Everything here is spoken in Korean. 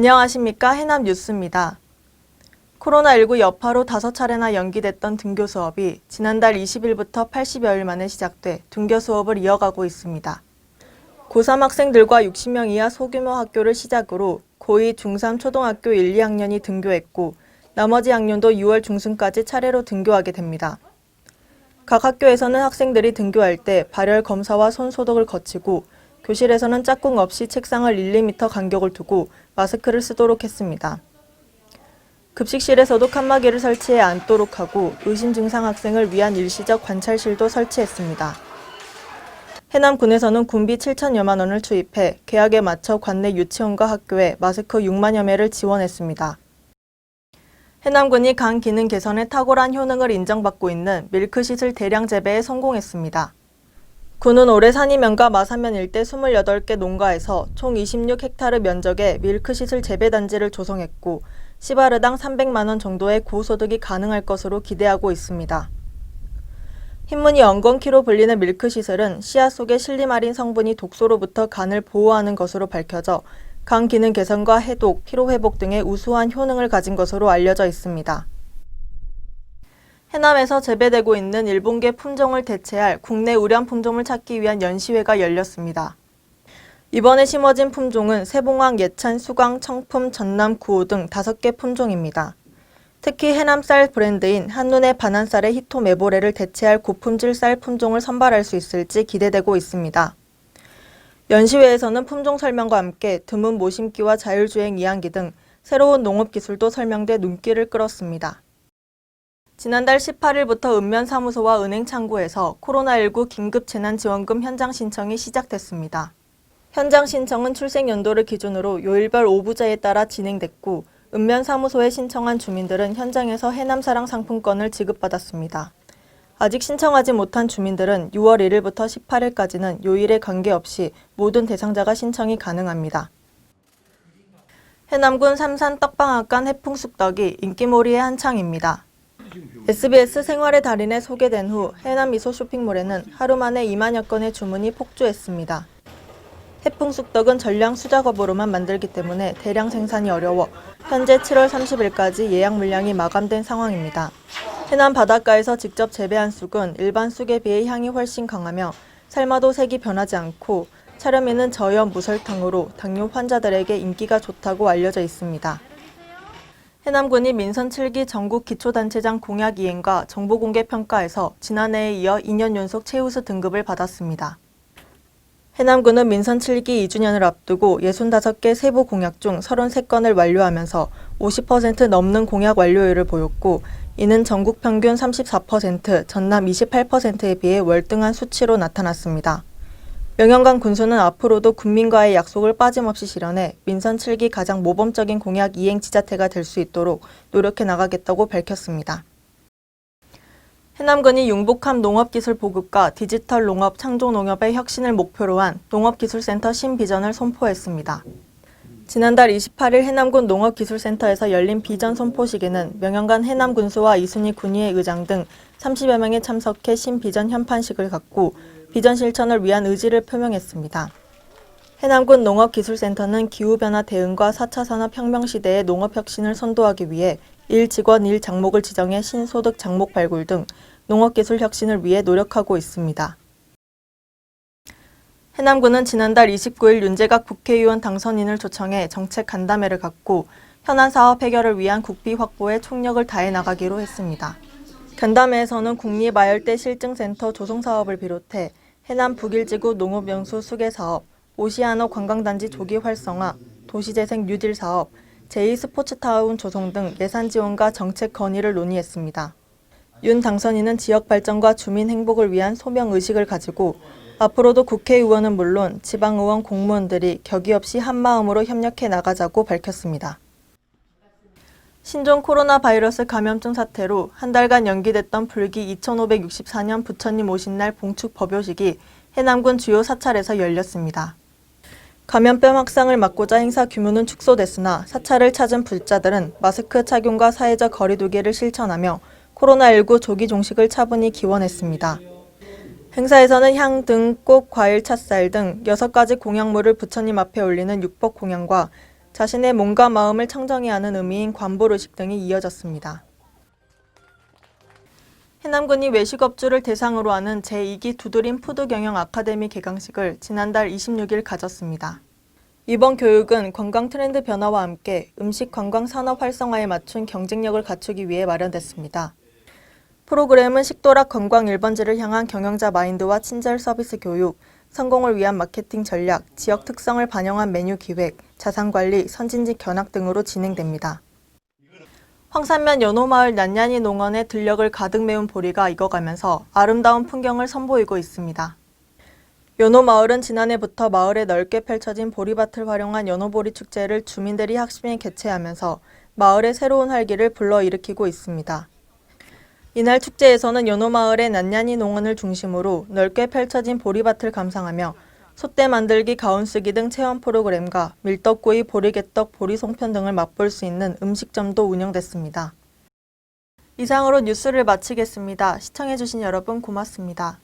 안녕하십니까 해남 뉴스입니다. 코로나19 여파로 다섯 차례나 연기됐던 등교 수업이 지난달 20일부터 80여일 만에 시작돼 등교 수업을 이어가고 있습니다. 고3 학생들과 60명 이하 소규모 학교를 시작으로 고2, 중3 초등학교 1, 2학년이 등교했고 나머지 학년도 6월 중순까지 차례로 등교하게 됩니다. 각 학교에서는 학생들이 등교할 때 발열 검사와 손 소독을 거치고 교실에서는 짝꿍 없이 책상을 1, 2m 간격을 두고 마스크를 쓰도록 했습니다. 급식실에서도 칸막이를 설치해 앉도록 하고 의심 증상 학생을 위한 일시적 관찰실도 설치했습니다. 해남군에서는 군비 7천여만 원을 투입해 계약에 맞춰 관내 유치원과 학교에 마스크 6만여 매를 지원했습니다. 해남군이 간 기능 개선에 탁월한 효능을 인정받고 있는 밀크시슬 대량 재배에 성공했습니다. 군은 올해 산이면과 마산면 일대 28개 농가에서 총 26헥타르 면적의 밀크시슬 재배단지를 조성했고 시바르당 300만 원 정도의 고소득이 가능할 것으로 기대하고 있습니다. 흰무늬 엉겅키로 불리는 밀크시슬은 씨앗 속의 실리마린 성분이 독소로부터 간을 보호하는 것으로 밝혀져 간 기능 개선과 해독, 피로 회복 등의 우수한 효능을 가진 것으로 알려져 있습니다. 해남에서 재배되고 있는 일본계 품종을 대체할 국내 우량 품종을 찾기 위한 연시회가 열렸습니다. 이번에 심어진 품종은 세봉황, 예찬, 수광, 청품, 전남, 구호 등 다섯 개 품종입니다. 특히 해남쌀 브랜드인 한눈의 반한 쌀의 히토 메보레를 대체할 고품질 쌀 품종을 선발할 수 있을지 기대되고 있습니다. 연시회에서는 품종 설명과 함께 드문 모심기와 자율주행 이항기 등 새로운 농업 기술도 설명돼 눈길을 끌었습니다. 지난달 18일부터 읍면사무소와 은행 창구에서 코로나19 긴급 재난지원금 현장 신청이 시작됐습니다. 현장 신청은 출생 연도를 기준으로 요일별 오부자에 따라 진행됐고 읍면사무소에 신청한 주민들은 현장에서 해남사랑 상품권을 지급받았습니다. 아직 신청하지 못한 주민들은 6월 1일부터 18일까지는 요일에 관계없이 모든 대상자가 신청이 가능합니다. 해남군 삼산 떡방앗간 해풍쑥떡이 인기몰이의 한창입니다. SBS 생활의 달인에 소개된 후 해남 미소 쇼핑몰에는 하루 만에 2만여 건의 주문이 폭주했습니다. 해풍 쑥떡은 전량 수작업으로만 만들기 때문에 대량 생산이 어려워 현재 7월 30일까지 예약 물량이 마감된 상황입니다. 해남 바닷가에서 직접 재배한 쑥은 일반 쑥에 비해 향이 훨씬 강하며 삶아도 색이 변하지 않고 차려미는 저염 무설탕으로 당뇨 환자들에게 인기가 좋다고 알려져 있습니다. 해남군이 민선 7기 전국 기초단체장 공약 이행과 정보 공개 평가에서 지난해에 이어 2년 연속 최우수 등급을 받았습니다. 해남군은 민선 7기 2주년을 앞두고 65개 세부 공약 중 33건을 완료하면서 50% 넘는 공약 완료율을 보였고 이는 전국 평균 34%, 전남 28%에 비해 월등한 수치로 나타났습니다. 명영관 군수는 앞으로도 국민과의 약속을 빠짐없이 실현해 민선 7기 가장 모범적인 공약 이행 지자체가 될 수 있도록 노력해 나가겠다고 밝혔습니다. 해남군이 융복함 농업기술 보급과 디지털 농업 창조 농업의 혁신을 목표로 한 농업기술센터 신비전을 선포했습니다. 지난달 28일 해남군 농업기술센터에서 열린 비전 선포식에는 명영관 해남군수와 이순희 군의회 의장 등 30여 명이 참석해 신비전 현판식을 갖고 비전 실천을 위한 의지를 표명했습니다. 해남군 농업기술센터는 기후변화 대응과 4차 산업혁명 시대의 농업혁신을 선도하기 위해 1직원 1장목을 지정해 신소득 장목 발굴 등 농업기술 혁신을 위해 노력하고 있습니다. 해남군은 지난달 29일 윤재각 국회의원 당선인을 초청해 정책 간담회를 갖고 현안 사업 해결을 위한 국비 확보에 총력을 다해 나가기로 했습니다. 간담회에서는 국립아열대 실증센터 조성 사업을 비롯해 해남 북일지구 농업연수 수계 사업, 오시아너 관광단지 조기 활성화, 도시재생 뉴딜 사업, 제2스포츠타운 조성 등 예산 지원과 정책 건의를 논의했습니다. 윤 당선인은 지역 발전과 주민 행복을 위한 소명 의식을 가지고 앞으로도 국회의원은 물론 지방의원 공무원들이 격이 없이 한마음으로 협력해 나가자고 밝혔습니다. 신종 코로나 바이러스 감염증 사태로 한 달간 연기됐던 불기 2564년 부처님 오신 날 봉축 법요식이 해남군 주요 사찰에서 열렸습니다. 감염병 확산을 막고자 행사 규모는 축소됐으나 사찰을 찾은 불자들은 마스크 착용과 사회적 거리두기를 실천하며 코로나19 조기 종식을 차분히 기원했습니다. 행사에서는 향 등 꽃, 과일, 찻쌀 등 6가지 공약물을 부처님 앞에 올리는 육복 공양과 자신의 몸과 마음을 청정히 하는 의미인 관보르식 등이 이어졌습니다. 해남군이 외식업주를 대상으로 하는 제2기 두드림 푸드경영 아카데미 개강식을 지난달 26일 가졌습니다. 이번 교육은 관광 트렌드 변화와 함께 음식 관광 산업 활성화에 맞춘 경쟁력을 갖추기 위해 마련됐습니다. 프로그램은 식도락 관광 1번지를 향한 경영자 마인드와 친절 서비스 교육, 성공을 위한 마케팅 전략, 지역 특성을 반영한 메뉴 기획, 자산 관리, 선진직 견학 등으로 진행됩니다. 황산면 연호마을 난얀이 농원의 들녘을 가득 메운 보리가 익어가면서 아름다운 풍경을 선보이고 있습니다. 연호마을은 지난해부터 마을에 넓게 펼쳐진 보리밭을 활용한 연호보리 축제를 주민들이 학심에 개최하면서 마을의 새로운 활기를 불러일으키고 있습니다. 이날 축제에서는 연호마을의 난얀이 농원을 중심으로 넓게 펼쳐진 보리밭을 감상하며 솥대 만들기, 가운 쓰기 등 체험 프로그램과 밀떡구이, 보리개떡, 보리송편 등을 맛볼 수 있는 음식점도 운영됐습니다. 이상으로 뉴스를 마치겠습니다. 시청해주신 여러분 고맙습니다.